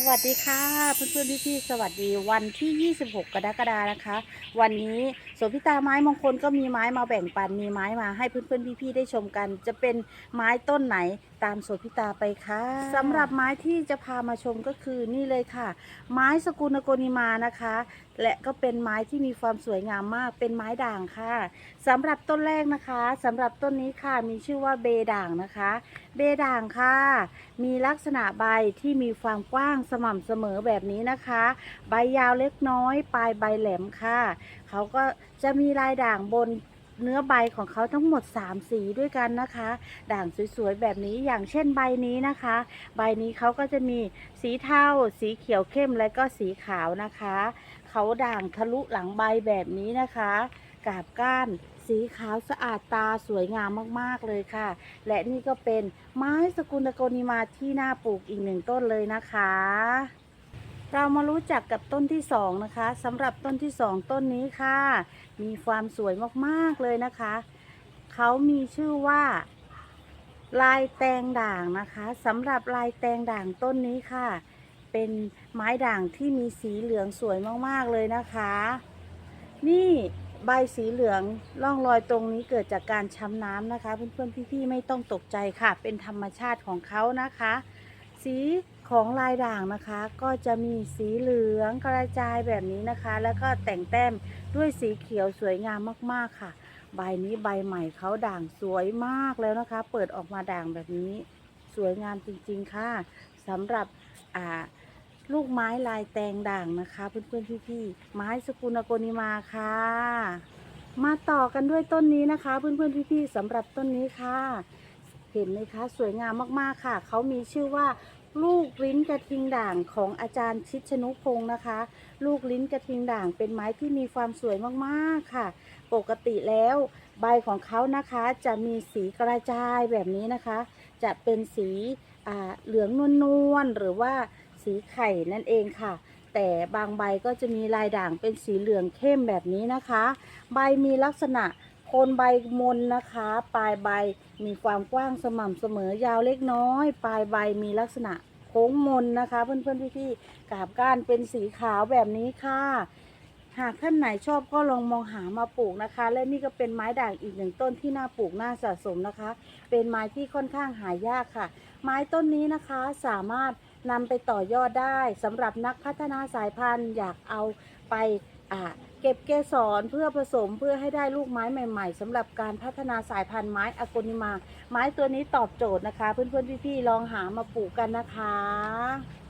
สวัสดีค่ะเพื่อนๆพี่ๆสวัสดีวันที่ 26 กรกฎานะคะ วันนี้โสพิตาไม้มงคลก็มีไม้มาแบ่งปันมีไม้มาให้เพื่อนๆพี่ๆได้ชมกัน จะเป็นไม้ต้นไหนตามโสพิตาไปค่ะสำหรับไม้ที่จะพามาชมก็คือนี่เลยค่ะ ไม้สกุลโกนิมานะคะ และก็เป็นไม้ที่มีความสวยงามมากเป็นไม้ด่างค่ะสำหรับต้นแรกนะคะสำหรับต้นนี้ค่ะมีชื่อว่าเบด่างนะคะ เบด่างค่ะ มีลักษณะใบที่มีความกว้างสม่ำเสมอแบบนี้นะคะ ใบยาวเล็กน้อย ปลายใบแหลมค่ะ เขาก็จะมีลายด่างบนเนื้อใบของเขาทั้งหมด 3 สีด้วยกันนะคะ ด่างสวยๆ แบบนี้อย่างเช่นใบนี้นะคะ ใบนี้เขาก็จะมีสีเทาสีเขียวเข้มและก็สีขาวนะคะ เขาด่างทะลุหลังใบแบบนี้นะคะ กาบก้าน สีขาวสะอาดตาสวยงามมากๆเลยค่ะ และนี่ก็เป็นไม้สกุลตะโกนิมาที่น่าปลูกอีกหนึ่งต้นเลยนะคะ เรามารู้จักกับต้นที่สองนะคะสำหรับต้นที่สองต้นนี้ค่ะ มีความสวยมากๆเลยนะคะ เขามีชื่อว่าลายแตงด่างนะคะสำหรับลายแตงด่างต้นนี้ค่ะ เป็นไม้ด่างที่มีสีเหลืองสวยมากๆเลยนะคะ นี่ ใบสีเหลืองร่องรอยตรงนี้เกิดจากการช้ำน้ำนะคะ เพื่อนๆพี่ๆไม่ต้องตกใจค่ะ เป็นธรรมชาติของเขานะคะ สีของลายด่างนะคะ ก็จะมีสีเหลืองกระจายแบบนี้นะคะ แล้วก็แต่งแต้มด้วยสีเขียวสวยงามมากๆค่ะ ใบนี้ใบใหม่เขาด่างสวยมากแล้วนะคะ เปิดออกมาด่างแบบนี้ สวยงามจริงๆค่ะสำหรับอ่า ลูกไม้ลายแตงด่างนะคะ เพื่อนๆพี่ๆไม้สกุลโกนิมาค่ะ มาต่อกันด้วยต้นนี้นะคะ เพื่อนๆพี่ๆสำหรับต้นนี้ค่ะ เห็นไหมคะ สวยงามมากๆค่ะ เขามีชื่อว่าลูกลิ้นกระทิงด่างของอาจารย์ชิดชนุพงศ์นะคะ ลูกลิ้นกระทิงด่างเป็นไม้ที่มีความสวยมากๆค่ะ ปกติแล้ว ใบของเขานะคะจะมีสีกระจายแบบนี้นะคะ จะเป็นสีอ่าเหลืองนวลๆหรือว่า สีไข่นั่นเองค่ะ แต่บางใบก็จะมีลายด่างเป็นสีเหลืองเข้มแบบนี้นะคะ ใบมีลักษณะโคนใบมนนะคะ ปลายใบมีความกว้างสม่ำเสมอยาวเล็กน้อย ปลายใบมีลักษณะโค้งมนนะคะ เพื่อนๆพี่ๆกาบก้านเป็นสีขาวแบบนี้ค่ะ หากท่านไหนชอบก็ลองมองหามาปลูกนะคะ และนี่ก็เป็นไม้ด่างอีกหนึ่งต้นที่น่าปลูกน่าสะสมนะคะ เป็นไม้ที่ค่อนข้างหายากค่ะ ไม้ต้นนี้นะคะสามารถ นำไปต่อยอดได้สำหรับนักพัฒนาสายพันธุ์อยากเอาไปเก็บเกสรเพื่อผสมเพื่อให้ได้ลูกไม้ใหม่ๆสำหรับการพัฒนาสายพันธุ์ไม้อโกนิมา ไม้ตัวนี้ตอบโจทย์นะคะ เพื่อนๆพี่ๆลองหามาปลูกกันนะคะ